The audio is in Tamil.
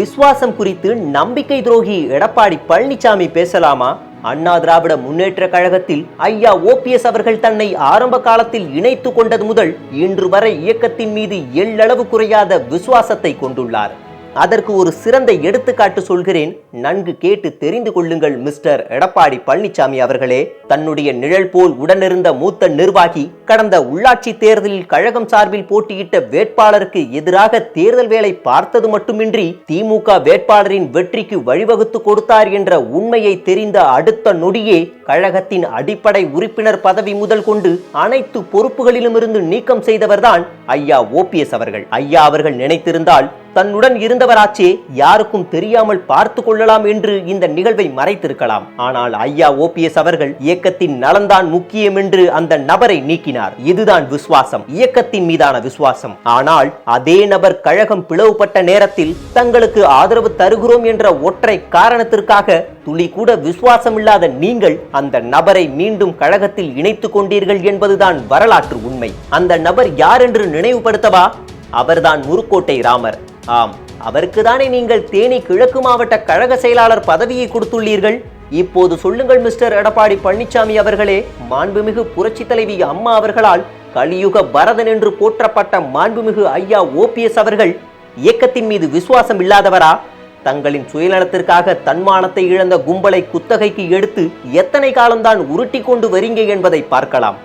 விசுவாசம் குறித்து நம்பிக்கை துரோகி எடப்பாடி பழனிசாமி பேசலாமா? அண்ணா திராவிட முன்னேற்ற கழகத்தில் ஐயா ஓபிஎஸ் அவர்கள் தன்னை ஆரம்ப காலத்தில் இணைத்து கொண்டது முதல் இன்று வரை இயக்கத்தின் மீது எள்ளளவு குறையாத விசுவாசத்தை கொண்டுள்ளார். அதற்கு ஒரு சிறந்த எடுத்துக்காட்டு சொல்கிறேன். நன்கு கேட்டு தெரிந்து கொள்ளுங்கள் மிஸ்டர் எடப்பாடி பழனிசாமி அவர்களே. தன்னுடைய நிழல் போல் உடனிருந்த மூத்த நிர்வாகி கடந்த உள்ளாட்சி தேர்தலில் கழகம் சார்பில் போட்டியிட்ட வேட்பாளருக்கு எதிராக தேர்தல் வேலை பார்த்தது மட்டுமின்றி திமுக வேட்பாளரின் வெற்றிக்கு வழிவகுத்து கொடுத்தார் என்ற உண்மையை தெரிந்த அடுத்த நொடியே கழகத்தின் அடிப்படை உறுப்பினர் பதவி முதல் கொண்டு அனைத்து பொறுப்புகளிலும் இருந்து நீக்கம் செய்தவர்தான் ஐயா ஓபிஎஸ் அவர்கள். ஐயா அவர்கள் நினைத்திருந்தால் தன்னுடன் இருந்தவராச்சே யாருக்கும் தெரியாமல் பார்த்து கொள்ளலாம் என்று இந்த நிகழ்வை மறைத்திருக்கலாம். ஆனால் ஐயா ஓபிஎஸ் அவர்கள் இயக்கத்தின் நலன்தான் முக்கியம் என்று அந்த நபரை நீக்கினார். இதுதான் விசுவாசம். இயக்கத்தின் மீதான விசுவாசம். ஆனால் அதே நபர் கழகம் பிளவுபட்ட நேரத்தில் தங்களுக்கு ஆதரவு தருகிறோம் என்ற ஒற்றை காரணத்திற்காக துளி கூட விசுவாசம் இல்லாத நீங்கள் அந்த நபரை மீண்டும் கழகத்தில் இணைத்துக் கொண்டீர்கள் என்பதுதான் வரலாற்று உண்மை. அந்த நபர் யார் என்று நினைவுபடுத்தவா? அவர்தான் முருக்கோட்டை ராமர். ஆம் அவருக்கு தானே நீங்கள் தேனி கிழக்கு மாவட்ட கழக செயலாளர் பதவியை கொடுத்துள்ளீர்கள்? இப்போது சொல்லுங்கள் மிஸ்டர் எடப்பாடி பழனிசாமி அவர்களே. மாண்புமிகு புரட்சி தலைவி அம்மா அவர்களால் கலியுக பரதன் என்று போற்றப்பட்ட மாண்புமிகு ஐயா ஓபிஎஸ் அவர்கள் இயக்கத்தின் மீது விசுவாசம் இல்லாதவரா? தங்களின் சுயநலத்திற்காக தன்மானத்தை இழந்த கும்பலை குத்தகைக்கு எடுத்து எத்தனை காலம்தான் உருட்டி கொண்டு வரீங்க என்பதை பார்க்கலாம்.